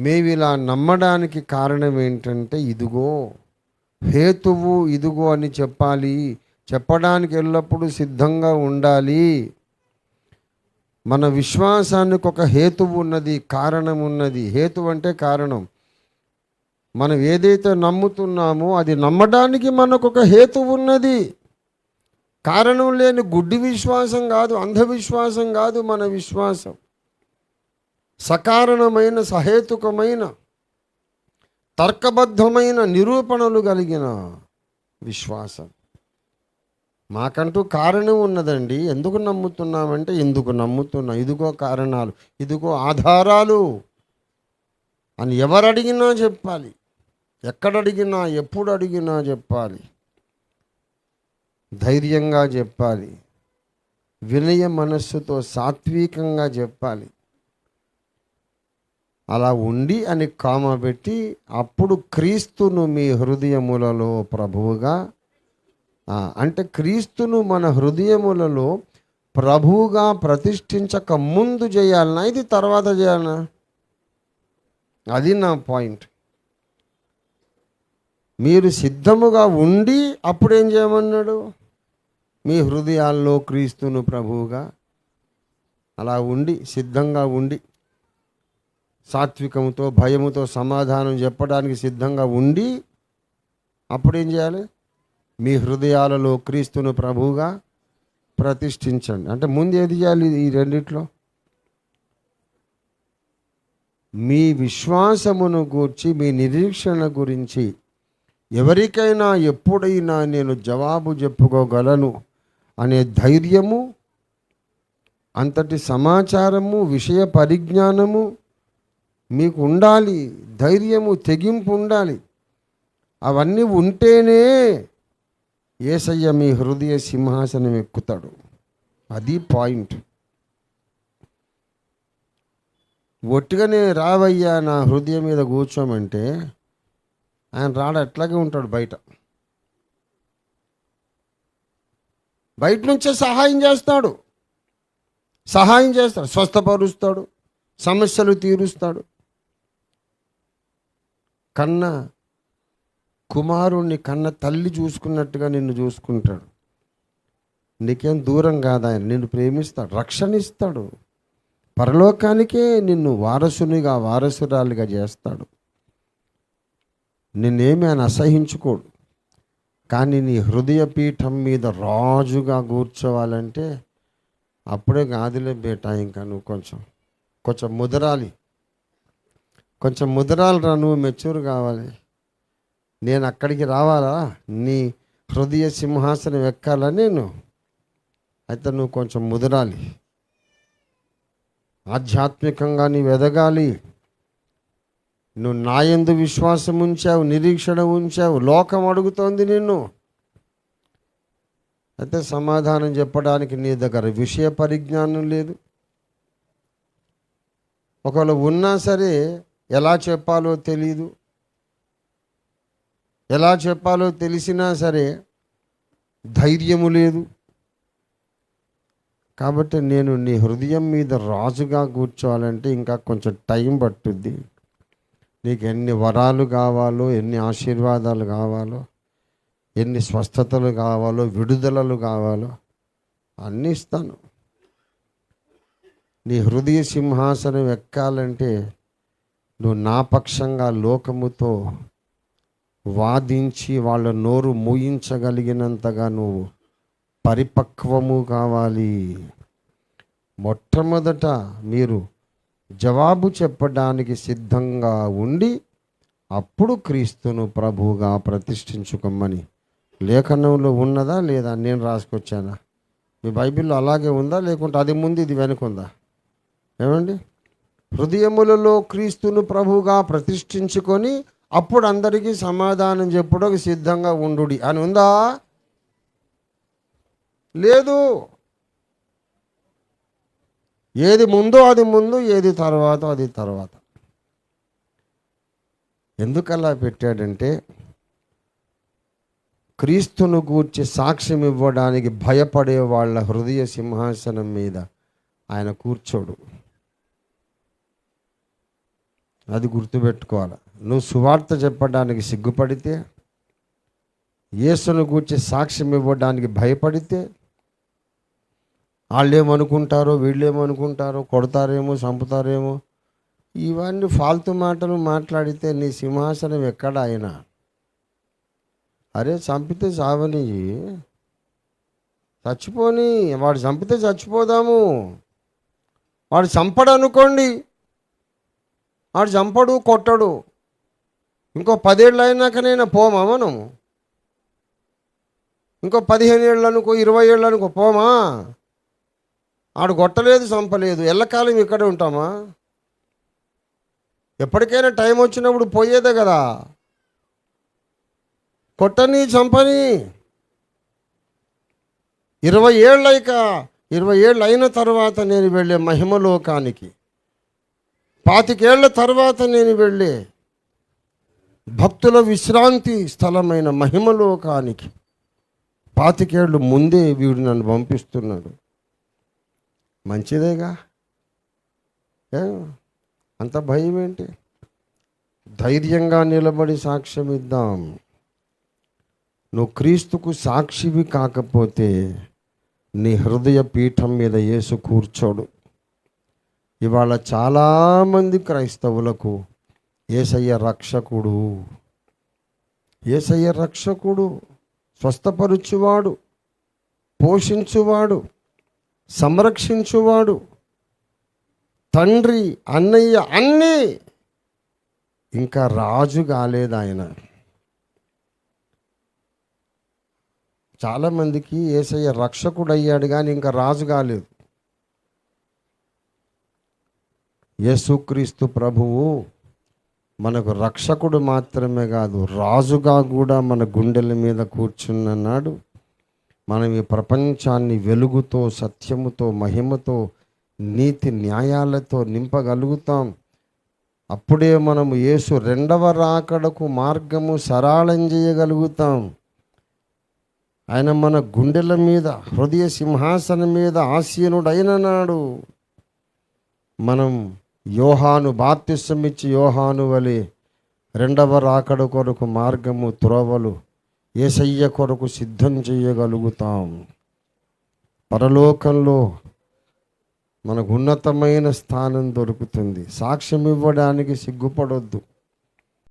మేము ఇలా నమ్మడానికి కారణం ఏంటంటే ఇదిగో హేతువు ఇదిగో అని చెప్పాలి. చెప్పడానికి ఎల్లప్పుడూ సిద్ధంగా ఉండాలి. మన విశ్వాసానికి ఒక హేతువు ఉన్నది కారణం ఉన్నది. హేతు అంటే కారణం. మనం ఏదైతే నమ్ముతున్నామో అది నమ్మడానికి మనకు ఒక హేతు ఉన్నది. కారణం లేని గుడ్డి విశ్వాసం కాదు అంధవిశ్వాసం కాదు మన విశ్వాసం. సకారణమైన సహేతుకమైన తర్కబద్ధమైన నిరూపణలు కలిగిన విశ్వాసం. మాకంటూ కారణం ఉన్నదండి. ఎందుకు నమ్ముతున్నామంటే ఎందుకు నమ్ముతున్నాం ఇదిగో కారణాలు ఇదిగో ఆధారాలు అని ఎవరు అడిగినా చెప్పాలి. ఎక్కడ అడిగినా ఎప్పుడు అడిగినా చెప్పాలి. ధైర్యంగా చెప్పాలి. వినయ మనస్సుతో సాత్వికంగా చెప్పాలి. అలా ఉండి అని కామ పెట్టి అప్పుడు క్రీస్తును మీ హృదయములలో ప్రభువుగా అంటే క్రీస్తును మన హృదయములలో ప్రభువుగా ప్రతిష్ఠించక ముందు చేయాలనా? ఇది తర్వాత చేయాలనా? అది నా పాయింట్. మీరు సిద్ధముగా ఉండి అప్పుడేం చేయమన్నాడు? మీ హృదయాల్లో క్రీస్తును ప్రభువుగా. అలా ఉండి సిద్ధంగా ఉండి సాత్వికంతో భయముతో సమాధానం చెప్పడానికి సిద్ధంగా ఉండి అప్పుడేం చేయాలి? మీ హృదయాలలో క్రీస్తును ప్రభువుగా ప్రతిష్ఠించండి. అంటే ముందు ఏది చేయాలి ఈ రెండిట్లో? మీ విశ్వాసమును గూర్చి మీ నిరీక్షణ గురించి ఎవరికైనా ఎప్పుడైనా నేను జవాబు చెప్పుకోగలను అనే ధైర్యము అంతటి సమాచారము విషయ పరిజ్ఞానము మీకు ఉండాలి ధైర్యము తెగింపు ఉండాలి. అవన్నీ ఉంటేనే ఏసయ్య మీ హృదయ సింహాసనం ఎక్కుతాడు. అది పాయింట్. ఒట్టిగానే రావయ్యా నా హృదయం మీద కూర్చోమంటే ఆయన రాడ ఎట్లాగే ఉంటాడు బయట. బయట నుంచే సహాయం చేస్తాడు. సహాయం చేస్తాడు స్వస్థపరుస్తాడు సమస్యలు తీరుస్తాడు. కన్న కుమారుణ్ణి కన్న తల్లి చూసుకున్నట్టుగా నిన్ను చూసుకుంటాడు. నీకేం దూరం కాదు ఆయన. నిన్ను ప్రేమిస్తాడు రక్షణ ఇస్తాడు పరలోకానికే నిన్ను వారసునిగా వారసురాలిగా చేస్తాడు. నిన్నేమి ఆయన అసహించుకోడు. కానీ నీ హృదయ పీఠం మీద రాజుగా కూర్చోవాలంటే అప్పుడే గాదిలే బేటా ఇంకా నువ్వు కొంచెం కొంచెం ముదరాలి. కొంచెం ముదరాలిరా నువ్వు మెచ్యూర్ కావాలి. నేను అక్కడికి రావాలా? నీ హృదయ సింహాసనం ఎక్కాలా నేను? అయితే నువ్వు కొంచెం ముదరాలి. ఆధ్యాత్మికంగా నీవు ఎదగాలి. నువ్వు నాయందు విశ్వాసం ఉంచావు నిరీక్షణ ఉంచావు లోకం అడుగుతోంది నిన్ను. అయితే సమాధానం చెప్పడానికి నీ దగ్గర విషయ పరిజ్ఞానం లేదు. ఒకవేళ ఉన్నా సరే ఎలా చెప్పాలో తెలియదు ఎలా చెప్పాలో తెలిసినా సరే ధైర్యము లేదు. కాబట్టి నేను నీ హృదయం మీద రాజుగా కూర్చోవాలంటే ఇంకా కొంచెం టైం పట్టుద్ది. నీకు ఎన్ని వరాలు కావాలో ఎన్ని ఆశీర్వాదాలు కావాలో ఎన్ని స్వస్థతలు కావాలో విడుదలలు కావాలో అన్నీ ఇస్తాను. నీ హృదయ సింహాసనం ఎక్కాలంటే నువ్వు నా పక్షంగా లోకముతో వాదించి వాళ్ళ నోరు మూయించగలిగినంతగా నువ్వు పరిపక్వము కావాలి. మొట్టమొదట మీరు జవాబు చెప్పడానికి సిద్ధంగా ఉండి అప్పుడు క్రీస్తును ప్రభువుగా ప్రతిష్ఠించుకోమని. లేఖనంలో ఉన్నదా లేదా నేను రాసుకొచ్చానా? మీ బైబిల్లో అలాగే ఉందా? లేకుంటే అది ముందు ఇది వెనుకుందా? ఏమండి? హృదయములలో క్రీస్తును ప్రభువుగా ప్రతిష్ఠించుకొని అప్పుడు అందరికీ సమాధానం చెప్పుటకు సిద్ధంగా ఉండు అని ఉందా? లేదు. ఏది ముందో అది ముందు ఏది తర్వాత అది తర్వాత. ఎందుకలా పెట్టాడంటే క్రీస్తును గూర్చి సాక్ష్యం ఇవ్వడానికి భయపడే వాళ్ళ హృదయ సింహాసనం మీద ఆయన కూర్చోడు. అది గుర్తుపెట్టుకోవాలి. నువ్వు సువార్త చెప్పడానికి సిగ్గుపడితే యేసును గూర్చి సాక్ష్యం ఇవ్వడానికి భయపడితే వాళ్ళు ఏమనుకుంటారో వీళ్ళు ఏమనుకుంటారో కొడతారేమో చంపుతారేమో ఇవన్నీ ఫాల్తు మాటలు మాట్లాడితే నీ సింహాసనం ఎక్కడ అయినా అరే చంపితే చావని. చచ్చిపోని. వాడు చంపితే చచ్చిపోదాము. వాడు చంపడనుకోండి. ఆడు చంపడు కొట్టడు. ఇంకో పదేళ్ళు అయినాకనైనా పోమా మనము? ఇంకో పదిహేను ఏళ్ళు అనుకో ఇరవై ఏళ్ళు అనుకో పోమా? ఆడు కొట్టలేదు చంపలేదు. ఎల్లకాలం ఇక్కడే ఉంటామా? ఎప్పటికైనా టైం వచ్చినప్పుడు పోయేదే కదా. కొట్టని చంపని. ఇరవై ఏళ్ళైక ఇరవై ఏళ్ళు అయిన తర్వాత నేను వెళ్ళే మహిమలోకానికి పాతికేళ్ళ తర్వాత నేను వెళ్ళే భక్తుల విశ్రాంతి స్థలమైన మహిమలోకానికి పాతికేళ్ళు ముందే వీడు నన్ను పంపిస్తున్నాడు. మంచిదేగా? ఏ? అంత భయం ఏంటి? ధైర్యంగా నిలబడి సాక్ష్యం ఇద్దాం నువ్వు క్రీస్తుకు సాక్షివి కాకపోతే నీ హృదయ పీఠం మీద యేసు కూర్చోడు. ఇవాళ చాలామంది క్రైస్తవులకు ఏసయ్య రక్షకుడు. ఏసయ్య రక్షకుడు స్వస్థపరుచువాడు పోషించువాడు సంరక్షించువాడు. తండ్రి అన్నయ్య అన్నీ ఇంకా రాజు కాలేదు ఆయన. చాలామందికి ఏసయ్య రక్షకుడు అయ్యాడు కానీ ఇంకా రాజు కాలేదు. యేసుక్రీస్తు ప్రభువు మనకు రక్షకుడు మాత్రమే కాదు రాజుగా కూడా మన గుండెల మీద కూర్చున్ననాడు. మనం ఈ ప్రపంచాన్ని వెలుగుతో సత్యముతో మహిమతో నీతి న్యాయాలతో నింపగలుగుతాం. అప్పుడే మనము యేసు రెండవ రాకడకు మార్గము సరళం చేయగలుగుతాం. ఆయన మన గుండెల మీద హృదయ సింహాసనం మీద ఆసీనుడైన నాడు మనం యోహాను బాప్తిసమిచ్చి యోహాను వలె రెండవ రాకడ కొరకు మార్గము త్రోవలు ఏసయ్య కొరకు సిద్ధం చేయగలుగుతాం. పరలోకంలో మనకు ఉన్నతమైన స్థానం దొరుకుతుంది. సాక్ష్యం ఇవ్వడానికి సిగ్గుపడొద్దు.